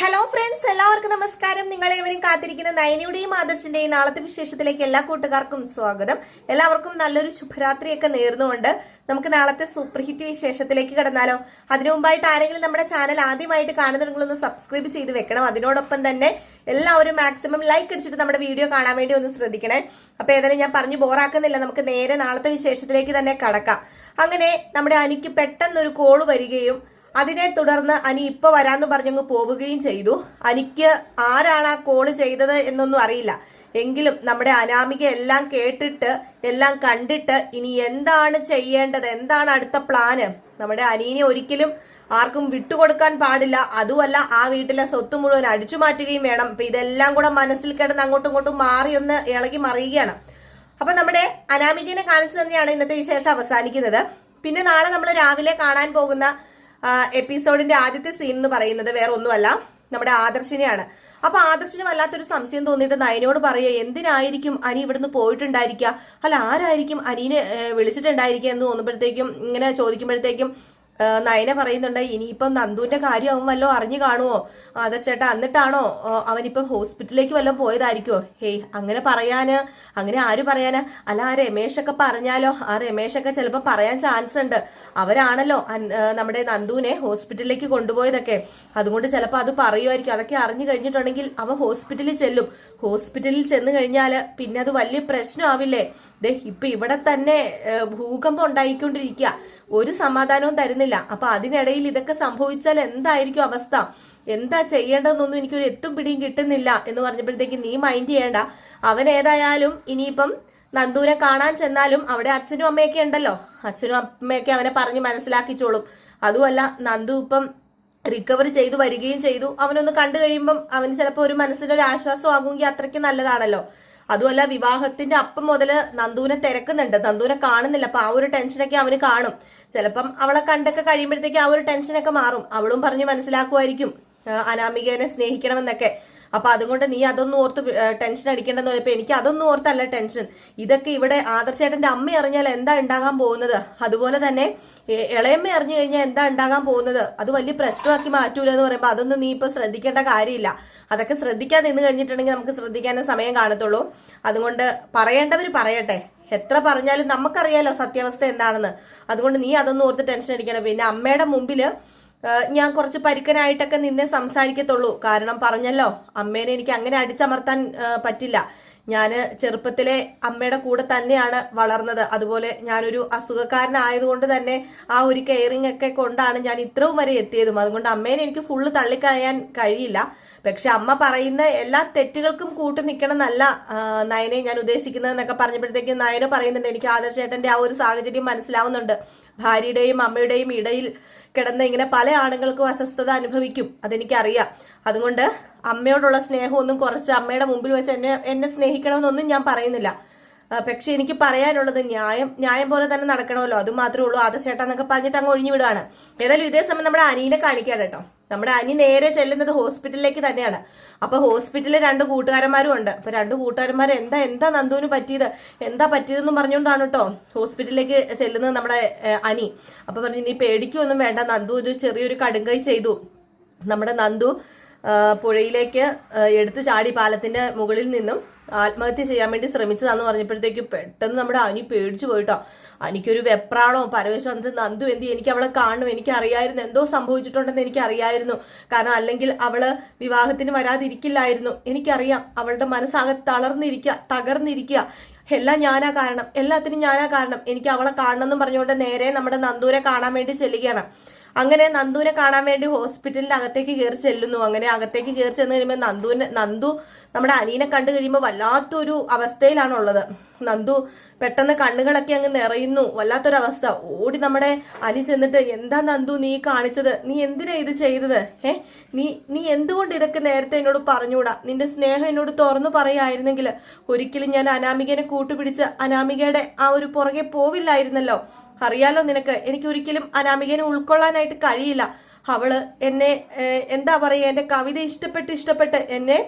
Hello friends എല്ലാവർക്കും നമസ്കാരം. നിങ്ങളേവരും കാത്തിരിക്കുന്ന നയനയുടെയും ആദർശിന്റെയും നാളത്തെ വിശേഷത്തിലേക്ക് എല്ലാ കൂട്ടുകാർക്കും സ്വാഗതം. എല്ലാവർക്കും നല്ലൊരു ശുഭരാത്രിയൊക്കെ നേർന്നുകൊണ്ട് നമുക്ക് നാളത്തെ സൂപ്പർ ഹിറ്റ് വിശേഷത്തിലേക്ക് കടന്നാലോ. അതിനു മുമ്പായിട്ട് ആരെങ്കിലും നമ്മുടെ ചാനൽ ആദ്യമായിട്ട് കാണുന്നുണ്ടെങ്കിൽ സബ്സ്ക്രൈബ് ചെയ്ത് വെക്കണം. അതിനോടൊപ്പം തന്നെ എല്ലാവരും മാക്സിമം ലൈക്ക് അടിച്ചിട്ട് നമ്മുടെ വീഡിയോ കാണാൻ വേണ്ടി ഒന്ന് ശ്രദ്ധിക്കണേ. അപ്പൊ ഏതായാലും ഞാൻ പറഞ്ഞു ബോറാക്കുന്നില്ല നമുക്ക് നേരെ നാളത്തെ വിശേഷത്തിലേക്ക് തന്നെ കടക്കാം. അങ്ങനെ നമ്മുടെ അനിക്ക് പെട്ടെന്നൊരു കോൾ വരികയും അതിനെ തുടർന്ന് അനി ഇപ്പൊ വരാന്ന് പറഞ്ഞങ്ങ് പോവുകയും ചെയ്തു. അനിക്ക് ആരാണ് ആ കോൾ ചെയ്തത് എന്നൊന്നും അറിയില്ല. എങ്കിലും നമ്മുടെ അനാമിക എല്ലാം കേട്ടിട്ട് എല്ലാം കണ്ടിട്ട് ഇനി എന്താണ് ചെയ്യേണ്ടത്? എന്താണ് അടുത്ത പ്ലാന് നമ്മുടെ അനീനെ ഒരിക്കലും ആർക്കും വിട്ടുകൊടുക്കാൻ പാടില്ല. അതുമല്ല ആ വീട്ടിലെ സ്വത്ത് മുഴുവൻ അടിച്ചു മാറ്റുകയും വേണം. അപ്പൊ ഇതെല്ലാം കൂടെ മനസ്സിൽ കിടന്ന് അങ്ങോട്ടും ഇങ്ങോട്ടും മാറി ഒന്ന് ഇളകി മറിയുകയാണ്. അപ്പൊ നമ്മുടെ അനാമികനെ കാണിച്ചു തന്നെയാണ് ഇന്നത്തെ വിശേഷം അവസാനിക്കുന്നത്. പിന്നെ നാളെ നമ്മൾ രാവിലെ കാണാൻ പോകുന്ന എപ്പിസോഡിന്റെ ആദ്യത്തെ സീൻ എന്ന് പറയുന്നത് വേറെ ഒന്നുമല്ല നമ്മുടെ ആദർശിനെയാണ്. അപ്പൊ ആദർശിന് വല്ലാത്തൊരു സംശയം തോന്നിയിട്ട് നയനോട് പറയുക എന്തിനായിരിക്കും അനി ഇവിടുന്ന് പോയിട്ടുണ്ടായിരിക്കുക? അല്ല ആരായിരിക്കും അനീനെ വിളിച്ചിട്ടുണ്ടായിരിക്കുക? എന്ന് തോന്നുമ്പോഴത്തേക്കും ഇങ്ങനെ ചോദിക്കുമ്പോഴത്തേക്കും നയന പറയുന്നുണ്ട് ഇനിയിപ്പം നന്ദുവിന്റെ കാര്യം അവൻ വല്ലോ അറിഞ്ഞു കാണുമോ ആദർശേട്ടാ എന്നിട്ടാണോ ആ, അവനിപ്പം ഹോസ്പിറ്റലിലേക്ക് വല്ലതും പോയതായിരിക്കുമോ ഹേയ് അങ്ങനെ പറയാന് അങ്ങനെ ആര് പറയാന്? അല്ല ആ രമേശൊക്കെ പറഞ്ഞാലോ? ആ രമേശൊക്കെ ചിലപ്പോൾ പറയാൻ ചാൻസ് ഉണ്ട്. അവരാണല്ലോ നമ്മുടെ നന്ദുവിനെ ഹോസ്പിറ്റലിലേക്ക് കൊണ്ടുപോയതൊക്കെ. അതുകൊണ്ട് ചിലപ്പോൾ അത് പറയുമായിരിക്കും. അതൊക്കെ അറിഞ്ഞു കഴിഞ്ഞിട്ടുണ്ടെങ്കിൽ അവൻ ഹോസ്പിറ്റലിൽ ചെല്ലും. ഹോസ്പിറ്റലിൽ ചെന്ന് കഴിഞ്ഞാൽ പിന്നെ അത് വലിയ പ്രശ്നമാവില്ലേ? ദേ ഇപ്പൊ ഇവിടെ തന്നെ ഭൂകമ്പം ഉണ്ടായിക്കൊണ്ടിരിക്കുക ഒരു സമാധാനവും തരുന്നില്ല. അപ്പൊ അതിനിടയിൽ ഇതൊക്കെ സംഭവിച്ചാൽ എന്തായിരിക്കും അവസ്ഥ? എന്താ ചെയ്യേണ്ടതെന്നൊന്നും എനിക്കൊരു എത്തും പിടിയും കിട്ടുന്നില്ല എന്ന് പറഞ്ഞപ്പോഴത്തേക്ക് നീ മൈൻഡ് ചെയ്യേണ്ട. അവൻ ഏതായാലും ഇനിയിപ്പം നന്ദൂരെ കാണാൻ ചെന്നാലും അവിടെ അച്ഛനും അമ്മയൊക്കെ ഉണ്ടല്ലോ. അച്ഛനും അമ്മയൊക്കെ അവനെ പറഞ്ഞ് മനസ്സിലാക്കിച്ചോളും. അതുമല്ല നന്ദു ഇപ്പം റിക്കവർ ചെയ്തു വരികയും ചെയ്തു. അവനൊന്ന് കണ്ടു കഴിയുമ്പം അവന് ചിലപ്പോൾ ഒരു മനസ്സിനൊരു ആശ്വാസം ആകുമെങ്കിൽ അത്രയ്ക്ക് നല്ലതാണല്ലോ. അതുമല്ല വിവാഹത്തിന്റെ അപ്പം മുതൽ നന്ദുവിനെ തിരക്കുന്നുണ്ട്. നന്ദുവിനെ കാണുന്നില്ല. അപ്പൊ ആ ഒരു ടെൻഷനൊക്കെ അവന് കാണും. ചിലപ്പം അവളെ കണ്ടൊക്കെ കഴിയുമ്പോഴത്തേക്ക് ആ ഒരു ടെൻഷനൊക്കെ മാറും. അവളും പറഞ്ഞ് മനസ്സിലാക്കുമായിരിക്കും അനാമികനെ സ്നേഹിക്കണമെന്നൊക്കെ. അപ്പൊ അതുകൊണ്ട് നീ അതൊന്നും ഓർത്ത് ടെൻഷൻ അടിക്കേണ്ടെന്ന് പറഞ്ഞപ്പോ എനിക്ക് അതൊന്നും ഓർത്തല്ല ടെൻഷൻ ഇതൊക്കെ ഇവിടെ ആദർശേട്ടന്റെ അമ്മ അറിഞ്ഞാൽ എന്താ ഉണ്ടാകാൻ പോകുന്നത്? അതുപോലെ തന്നെ ഇളയമ്മ അറിഞ്ഞു കഴിഞ്ഞാൽ എന്താ ഉണ്ടാകാൻ പോകുന്നത്? അത് വലിയ പ്രശ്നമാക്കി മാറ്റൂല എന്ന് പറയുമ്പോൾ അതൊന്നും നീ ഇപ്പൊ ശ്രദ്ധിക്കേണ്ട കാര്യമില്ല. അതൊക്കെ ശ്രദ്ധിക്കാൻ നിന്ന് കഴിഞ്ഞിട്ടുണ്ടെങ്കിൽ നമുക്ക് ശ്രദ്ധിക്കാനേ സമയം കാണത്തുള്ളൂ. അതുകൊണ്ട് പറയേണ്ടവർ പറയട്ടെ. എത്ര പറഞ്ഞാലും നമുക്കറിയാലോ സത്യാവസ്ഥ എന്താണെന്ന്. അതുകൊണ്ട് നീ അതൊന്നും ഓർത്ത് ടെൻഷൻ അടിക്കണം പിന്നെ അമ്മയുടെ മുമ്പിൽ ഞാൻ കുറച്ച് പരുക്കനായിട്ടൊക്കെ നിന്നെ സംസാരിക്കത്തുള്ളൂ. കാരണം പറഞ്ഞല്ലോ അമ്മേനെ എനിക്ക് അങ്ങനെ അടിച്ചമർത്താൻ പറ്റില്ല. ഞാൻ ചെറുപ്പത്തിലെ അമ്മയുടെ കൂടെ തന്നെയാണ് വളർന്നത്. അതുപോലെ ഞാനൊരു അസുഖക്കാരനായതുകൊണ്ട് തന്നെ ആ ഒരു കെയറിംഗ് ഒക്കെ കൊണ്ടാണ് ഞാൻ ഇത്രയും വരെ എത്തിയതും. അതുകൊണ്ട് അമ്മേനെ എനിക്ക് ഫുള്ള് തള്ളിക്കളയാൻ കഴിയില്ല. പക്ഷെ അമ്മ പറയുന്ന എല്ലാ തെറ്റുകൾക്കും കൂട്ടു നിൽക്കണം എന്നല്ല നയനെ ഞാൻ ഉദ്ദേശിക്കുന്നത് എന്നൊക്കെ പറഞ്ഞപ്പോഴത്തേക്കും നയന് പറയുന്നുണ്ട് എനിക്ക് ആദർശേട്ടന്റെ ആ ഒരു സാഹചര്യം മനസ്സിലാവുന്നുണ്ട്. ഭാര്യയുടെയും അമ്മയുടെയും ഇടയിൽ കിടന്ന് ഇങ്ങനെ പല ആണുങ്ങൾക്കും അസ്വസ്ഥത അനുഭവിക്കും. അതെനിക്കറിയാം. അതുകൊണ്ട് അമ്മയോടുള്ള സ്നേഹമൊന്നും കുറച്ച് അമ്മയുടെ മുമ്പിൽ വെച്ച് എന്നെ എന്നെ സ്നേഹിക്കണമെന്നൊന്നും ഞാൻ പറയുന്നില്ല. പക്ഷെ എനിക്ക് പറയാനുള്ളത് ന്യായം ന്യായം പോലെ തന്നെ നടക്കണമല്ലോ. അത് മാത്രമേ ഉള്ളൂ. ആദർശേട്ടാ എന്നൊക്കെ പറഞ്ഞിട്ട് അങ്ങ് ഒഴിഞ്ഞു വിടുകയാണ്. ഏതായാലും ഇതേ സമയം നമ്മുടെ അനീനെ കാണിക്കാൻ കേട്ടോ. നമ്മുടെ അനി നേരെ ചെല്ലുന്നത് ഹോസ്പിറ്റലിലേക്ക് തന്നെയാണ്. അപ്പൊ ഹോസ്പിറ്റലിൽ രണ്ട് കൂട്ടുകാരന്മാരും ഉണ്ട്. അപ്പൊ രണ്ട് കൂട്ടുകാരന്മാർ എന്താ എന്താ നന്ദുവിന് പറ്റിയത്? എന്താ പറ്റിയതെന്ന് പറഞ്ഞുകൊണ്ടാണ് കേട്ടോ ഹോസ്പിറ്റലിലേക്ക് ചെല്ലുന്നത് നമ്മുടെ അനി. അപ്പൊ പറഞ്ഞു നീ പേടിക്കൊന്നും വേണ്ട. നന്ദു ഒരു ചെറിയൊരു കടുങ്കൈ ചെയ്തു. നമ്മുടെ നന്ദു പുഴയിലേക്ക് എടുത്തു ചാടി പാലത്തിന്റെ മുകളിൽ നിന്നും ആത്മഹത്യ ചെയ്യാൻ വേണ്ടി ശ്രമിച്ചതാന്ന് പറഞ്ഞപ്പോഴത്തേക്ക് പെട്ടെന്ന് നമ്മുടെ അനി പേടിച്ചു പോയിട്ടോ. എനിക്കൊരു വെപ്രാണോ പരവേശം വന്നിട്ട് നന്ദു എന്തി എനിക്ക് അവളെ കാണണം എനിക്ക് അറിയായിരുന്നു എന്തോ സംഭവിച്ചിട്ടുണ്ടെന്ന് എനിക്ക് അറിയായിരുന്നു കാരണം അല്ലെങ്കിൽ അവൾ വിവാഹത്തിന് വരാതിരിക്കില്ലായിരുന്നു. എനിക്കറിയാം അവളുടെ മനസ്സാകെ തളർന്നിരിക്കുക തകർന്നിരിക്കുക എല്ലാം ഞാനാ കാരണം എല്ലാത്തിനും ഞാനാ കാരണം. എനിക്ക് അവളെ കാണണം എന്ന് പറഞ്ഞുകൊണ്ട് നേരെ നമ്മുടെ നന്ദൂരെ കാണാൻ വേണ്ടി ചെല്ലുകയാണ്. അങ്ങനെ നന്ദുവിനെ കാണാൻ വേണ്ടി ഹോസ്പിറ്റലിന്റെ അകത്തേക്ക് കയറി ചെല്ലുന്നു. അങ്ങനെ അകത്തേക്ക് കയറി ചെന്ന് കഴിയുമ്പോൾ നന്ദുവിനെ നന്ദു നമ്മുടെ അനീനെ കണ്ടു കഴിയുമ്പോൾ വല്ലാത്തൊരു അവസ്ഥയിലാണ് ഉള്ളത് നന്ദു പെട്ടെന്ന് കണ്ണുകളൊക്കെ അങ്ങ് നിറയുന്നു. വല്ലാത്തൊരവസ്ഥ. ഓടി നമ്മുടെ അനി ചെന്നിട്ട് എന്താ നന്ദു നീ കാണിച്ചത്? നീ എന്തിനാ ഇത് ചെയ്തത്? ഏ നീ നീ എന്തുകൊണ്ട് ഇതൊക്കെ നേരത്തെ എന്നോട് പറഞ്ഞുകൂടാ? നിന്റെ സ്നേഹം എന്നോട് തുറന്നു പറയായിരുന്നെങ്കിൽ ഒരിക്കലും ഞാൻ അനാമികനെ കൂട്ടുപിടിച്ച് അനാമികയുടെ ആ ഒരു പുറകെ പോവില്ലായിരുന്നല്ലോ. അറിയാലോ നിനക്ക്? എനിക്ക് ഒരിക്കലും അനാമികനെ ഉൾക്കൊള്ളാനായിട്ട് കഴിയില്ല. അവൾ എന്നെ എന്താ പറയുക എന്റെ കവിത ഇഷ്ടപ്പെട്ട് ഇഷ്ടപ്പെട്ട് എന്നെ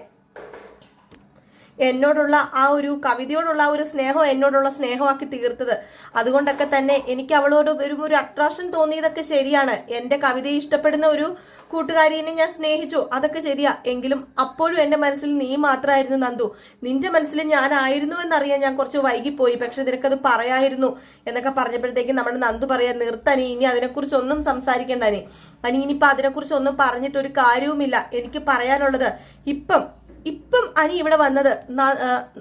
എന്നോടുള്ള ആ ഒരു കവിതയോടുള്ള ആ ഒരു സ്നേഹം എന്നോടുള്ള സ്നേഹമാക്കി തീർത്തത്. അതുകൊണ്ടൊക്കെ തന്നെ എനിക്ക് അവളോട് ഒരു ഒരു അട്രാക്ഷൻ തോന്നിയതൊക്കെ ശരിയാണ്. എന്റെ കവിതയെ ഇഷ്ടപ്പെടുന്ന ഒരു കൂട്ടുകാരിനെ ഞാൻ സ്നേഹിച്ചു. അതൊക്കെ ശരിയാ. എങ്കിലും അപ്പോഴും എന്റെ മനസ്സിൽ നീ മാത്രമായിരുന്നു നന്ദു. നിന്റെ മനസ്സിൽ ഞാനായിരുന്നു എന്നറിയാൻ ഞാൻ കുറച്ച് വൈകിപ്പോയി. പക്ഷെ നിനക്കത് പറയായിരുന്നു എന്നൊക്കെ പറഞ്ഞപ്പോഴത്തേക്കും നമ്മുടെ നന്ദു പറയാൻ നിർത്തനി ഇനി അതിനെക്കുറിച്ച് ഒന്നും സംസാരിക്കണ്ടനി അനി ഇനിയിപ്പോൾ അതിനെക്കുറിച്ച് ഒന്നും പറഞ്ഞിട്ട് ഒരു കാര്യവുമില്ല. എനിക്ക് പറയാനുള്ളത് ഇപ്പം ഇപ്പം അനി ഇവിടെ വന്നത്.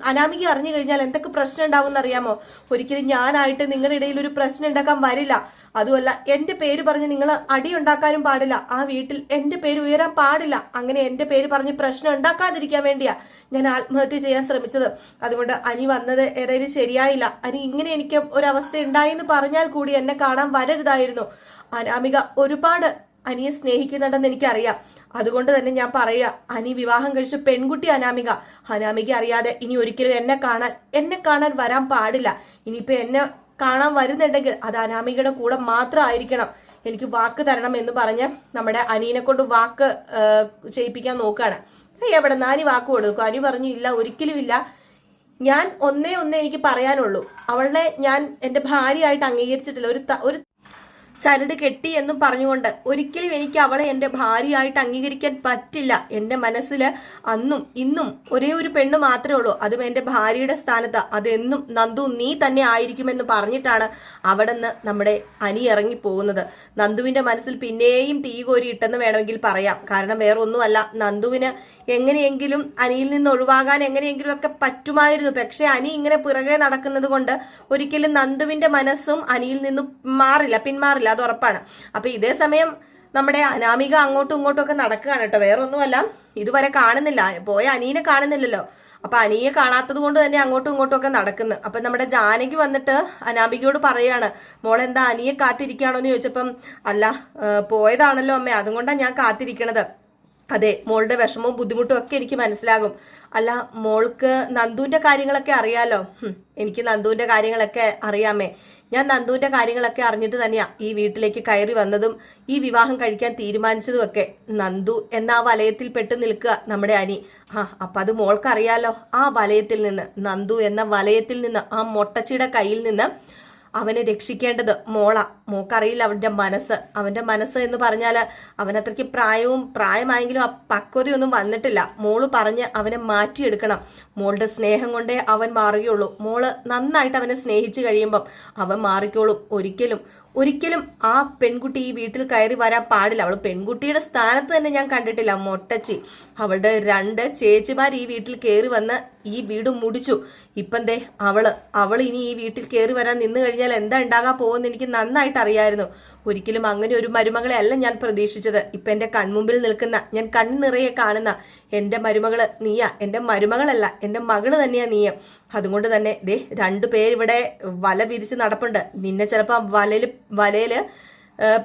അനാമിക അറിഞ്ഞു കഴിഞ്ഞാൽ എന്തൊക്കെ പ്രശ്നം ഉണ്ടാവും അറിയാമോ? ഒരിക്കലും ഞാനായിട്ട് നിങ്ങളുടെ ഇടയിൽ ഒരു പ്രശ്നം ഉണ്ടാക്കാൻ വരില്ല. അതുമല്ല എന്റെ പേര് പറഞ്ഞ് നിങ്ങൾ അടി ഉണ്ടാക്കാനും പാടില്ല. ആ വീട്ടിൽ എന്റെ പേര് ഉയരാൻ പാടില്ല. അങ്ങനെ എന്റെ പേര് പറഞ്ഞ് പ്രശ്നം ഉണ്ടാക്കാതിരിക്കാൻ വേണ്ടിയാ ഞാൻ ആത്മഹത്യ ചെയ്യാൻ ശ്രമിച്ചത്. അതുകൊണ്ട് അനി വന്നത് ഏതായാലും ശരിയായില്ല. അനി ഇങ്ങനെ എനിക്ക് ഒരവസ്ഥ ഉണ്ടായി എന്ന് പറഞ്ഞാൽ കൂടി എന്നെ കാണാൻ വരരുതായിരുന്നു. അനാമിക ഒരുപാട് അനിയെ സ്നേഹിക്കുന്നുണ്ടെന്ന് എനിക്കറിയാം. അതുകൊണ്ട് തന്നെ ഞാൻ പറയുക അനി വിവാഹം കഴിച്ച പെൺകുട്ടി അനാമിക. അനാമിക അറിയാതെ ഇനി ഒരിക്കലും എന്നെ കാണാൻ എന്നെ കാണാൻ വരാൻ പാടില്ല. ഇനിയിപ്പോൾ എന്നെ കാണാൻ വരുന്നുണ്ടെങ്കിൽ അത് അനാമികയുടെ കൂടെ മാത്രമായിരിക്കണം എനിക്ക് വാക്ക് തരണം എന്ന് പറഞ്ഞ് നമ്മുടെ അനീനെ കൊണ്ട് വാക്ക് ചെയ്യിപ്പിക്കാൻ നോക്കുകയാണ്. എവിടെ നാനി വാക്ക് കൊടുക്കും? അനി പറഞ്ഞു ഇല്ല ഒരിക്കലും ഇല്ല. ഞാൻ ഒന്നേ ഒന്നേ എനിക്ക് പറയാനുള്ളൂ. അവളെ ഞാൻ എന്റെ ഭാര്യയായിട്ട് അംഗീകരിച്ചിട്ടില്ല. ഒരു ഒരു ചരട് കെട്ടി എന്നും പറഞ്ഞുകൊണ്ട് ഒരിക്കലും എനിക്ക് അവളെ എന്റെ ഭാര്യയായിട്ട് അംഗീകരിക്കാൻ പറ്റില്ല. എന്റെ മനസ്സിൽ അന്നും ഇന്നും ഒരേ ഒരു പെണ്ണ് മാത്രമേ ഉള്ളൂ. അതും എന്റെ ഭാര്യയുടെ സ്ഥാനത്ത്. അതെന്നും നന്ദു നീ തന്നെ ആയിരിക്കുമെന്ന് പറഞ്ഞിട്ടാണ് അവിടെ നിന്ന് നമ്മുടെ അനി ഇറങ്ങി പോകുന്നത് നന്ദുവിന്റെ മനസ്സിൽ പിന്നെയും തീ കോരി ഇട്ടെന്ന് വേണമെങ്കിൽ പറയാം. കാരണം വേറൊന്നുമല്ല നന്ദുവിന് എങ്ങനെയെങ്കിലും അനിയിൽ നിന്ന് ഒഴിവാകാൻ എങ്ങനെയെങ്കിലും ഒക്കെ പറ്റുമായിരുന്നു. പക്ഷേ അനി ഇങ്ങനെ പിറകെ നടക്കുന്നത് കൊണ്ട് ഒരിക്കലും നന്ദുവിന്റെ മനസ്സും അനിയിൽ നിന്നും മാറില്ല പിന്മാറില്ല. അത് ഉറപ്പാണ്. അപ്പൊ ഇതേ സമയം നമ്മുടെ അനാമിക അങ്ങോട്ടും ഇങ്ങോട്ടും ഒക്കെ നടക്കുകയാണ് കേട്ടോ. വേറെ ഒന്നുമല്ല ഇതുവരെ കാണുന്നില്ല. പോയ അനീനെ കാണുന്നില്ലല്ലോ. അപ്പൊ അനിയെ കാണാത്തത് കൊണ്ട് തന്നെ അങ്ങോട്ടും ഇങ്ങോട്ടും ഒക്കെ നടക്കുന്നു. അപ്പൊ നമ്മുടെ ജാനകി വന്നിട്ട് അനാമികയോട് പറയാണ് മോളെന്താ അനിയെ കാത്തിരിക്കുകയാണോ എന്ന് ചോദിച്ചപ്പം അല്ല പോയതാണല്ലോ അമ്മേ അതുകൊണ്ടാണ് ഞാൻ കാത്തിരിക്കണത്. അതെ മോളുടെ വിഷമവും ബുദ്ധിമുട്ടും ഒക്കെ എനിക്ക് മനസ്സിലാകും. അല്ല മോൾക്ക് നന്ദുവിന്റെ കാര്യങ്ങളൊക്കെ അറിയാലോ? എനിക്ക് നന്ദുവിന്റെ കാര്യങ്ങളൊക്കെ അറിയാമേ. ഞാൻ നന്ദുവിന്റെ കാര്യങ്ങളൊക്കെ അറിഞ്ഞിട്ട് തന്നെയാ ഈ വീട്ടിലേക്ക് കയറി വന്നതും ഈ വിവാഹം കഴിക്കാൻ തീരുമാനിച്ചതും ഒക്കെ. നന്ദു എന്ന ആ വലയത്തിൽ പെട്ട് നിൽക്കുക നമ്മുടെ അനി. ആ അപ്പം അത് മോൾക്കറിയാലോ. ആ വലയത്തിൽ നിന്ന് നന്ദു എന്ന വലയത്തിൽ നിന്ന് ആ മൊട്ടച്ചിയുടെ കയ്യിൽ നിന്ന് അവനെ രക്ഷിക്കേണ്ടത് മോള. മോക്കറിയില്ല അവന്റെ മനസ്സ്. അവന്റെ മനസ്സ് എന്ന് പറഞ്ഞാൽ അവനത്രയ്ക്ക് പ്രായവും പ്രായമായെങ്കിലും ആ പക്വതയൊന്നും വന്നിട്ടില്ല. മോൾ പറഞ്ഞ് അവനെ മാറ്റിയെടുക്കണം. മോളുടെ സ്നേഹം കൊണ്ടേ അവൻ മാറുകയുള്ളൂ. മോൾ നന്നായിട്ട് അവനെ സ്നേഹിച്ചു കഴിയുമ്പം അവൻ മാറിക്കോളും ഒരിക്കലും. ഒരിക്കലും ആ പെൺകുട്ടി ഈ വീട്ടിൽ കയറി വരാൻ പാടില്ല. അവൾ പെൺകുട്ടിയുടെ സ്ഥാനത്ത് തന്നെ ഞാൻ കണ്ടിട്ടില്ല മൊട്ടച്ചി. അവളുടെ രണ്ട് ചേച്ചിമാർ ഈ വീട്ടിൽ കയറി വന്ന് ഈ വീട് മുടിച്ചു. ഇപ്പം ദേ അവൾ അവൾ ഇനി ഈ വീട്ടിൽ കയറി വരാൻ നിന്ന് കഴിഞ്ഞാൽ എന്താ ഉണ്ടാകാൻ പോകുമെന്ന് എനിക്ക് നന്നായിട്ട് അറിയായിരുന്നു. ഒരിക്കലും അങ്ങനെ ഒരു മരുമകളെ അല്ല ഞാൻ പ്രതീക്ഷിച്ചത്. ഇപ്പം എന്റെ കൺമുമ്പിൽ നിൽക്കുന്ന ഞാൻ കണ്ണിറയെ കാണുന്ന എന്റെ മരുമകൾ നീയാ. എന്റെ മരുമകളല്ല എന്റെ മകൾ തന്നെയാ നീയ. അതുകൊണ്ട് തന്നെ ദേ രണ്ടു പേരിവിടെ വല വിരിച്ച് നടപ്പുണ്ട്. നിന്നെ ചിലപ്പോൾ വലയിൽ വലയിൽ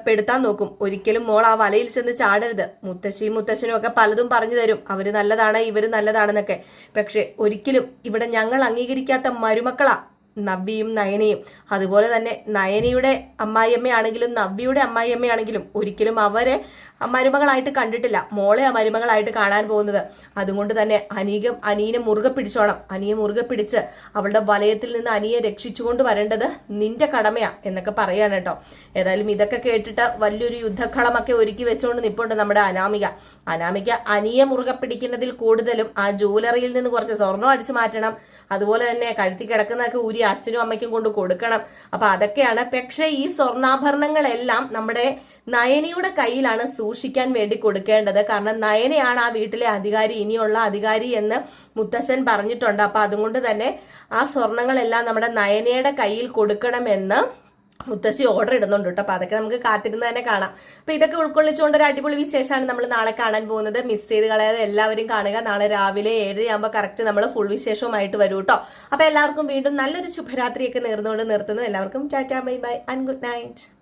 പെടുത്താൻ നോക്കും. ഒരിക്കലും മോൾ ആ വലയിൽ ചെന്ന് ചാടരുത്. മുത്തശ്ശിയും മുത്തശ്ശനും ഒക്കെ പലതും പറഞ്ഞു തരും. അവർ നല്ലതാണ് ഇവർ നല്ലതാണെന്നൊക്കെ. പക്ഷെ ഒരിക്കലും ഇവിടെ ഞങ്ങൾ അംഗീകരിക്കാത്ത മരുമക്കളാ നവ്യയും നയനയും. അതുപോലെ തന്നെ നയനയുടെ അമ്മായിയമ്മയാണെങ്കിലും നവ്യയുടെ അമ്മായിയമ്മയാണെങ്കിലും ഒരിക്കലും അവരെ മരുമകളായിട്ട് കണ്ടിട്ടില്ല. മോളെ മരുമകളായിട്ട് കാണാൻ പോകുന്നത്. അതുകൊണ്ട് തന്നെ അനീകം അനീനെ മുറുകെ പിടിച്ചോണം. അനിയെ മുറുകെ പിടിച്ച് അവളുടെ വലയത്തിൽ നിന്ന് അനിയെ രക്ഷിച്ചുകൊണ്ട് വരേണ്ടത് നിന്റെ കടമയാ എന്നൊക്കെ പറയാണ് കേട്ടോ. ഏതായാലും ഇതൊക്കെ കേട്ടിട്ട് വലിയൊരു യുദ്ധക്കളമൊക്കെ ഒരുക്കി വെച്ചുകൊണ്ട് നിപ്പുണ്ട് നമ്മുടെ അനാമിക. അനാമിക അനിയെ മുറുകെ പിടിക്കുന്നതിൽ കൂടുതലും ആ ജൂവലറിയിൽ നിന്ന് കുറച്ച് സ്വർണം അടിച്ചു മാറ്റണം. അതുപോലെ തന്നെ കഴുത്തി കിടക്കുന്നതൊക്കെ ഊരി അച്ഛനും അമ്മയ്ക്കും കൊണ്ട് കൊടുക്കണം. അപ്പൊ അതൊക്കെയാണ്. പക്ഷേ ഈ സ്വർണാഭരണങ്ങളെല്ലാം നമ്മുടെ നയനയുടെ കയ്യിലാണ് സൂക്ഷിക്കാൻ വേണ്ടി കൊടുക്കേണ്ടത്. കാരണം നയനയാണ് ആ വീട്ടിലെ അധികാരി ഇനിയുള്ള അധികാരി എന്ന് മുത്തശ്ശൻ പറഞ്ഞിട്ടുണ്ട്. അപ്പൊ അതുകൊണ്ട് തന്നെ ആ സ്വർണങ്ങളെല്ലാം നമ്മുടെ നയനയുടെ കയ്യിൽ കൊടുക്കണമെന്ന് മുത്തശ്ശി ഓർഡർ ഇടുന്നുണ്ട് കേട്ടോ. അപ്പൊ അതൊക്കെ നമുക്ക് കാത്തിരുന്ന് തന്നെ കാണാം. അപ്പൊ ഇതൊക്കെ ഉൾക്കൊള്ളിച്ചുകൊണ്ട് ഒരു അടിപൊളി വിശേഷമാണ് നമ്മൾ നാളെ കാണാൻ പോകുന്നത്. മിസ് ചെയ്ത് കളയാതെ എല്ലാവരും കാണുക. നാളെ രാവിലെ ഏഴരയാകുമ്പോൾ കറക്റ്റ് നമ്മൾ ഫുൾ വിശേഷവുമായിട്ട് വരും കേട്ടോ. അപ്പൊ എല്ലാവർക്കും വീണ്ടും നല്ലൊരു ശുഭരാത്രിയൊക്കെ നേർന്നുകൊണ്ട് നിർത്തുന്നു. എല്ലാവർക്കും tata bye bye and good night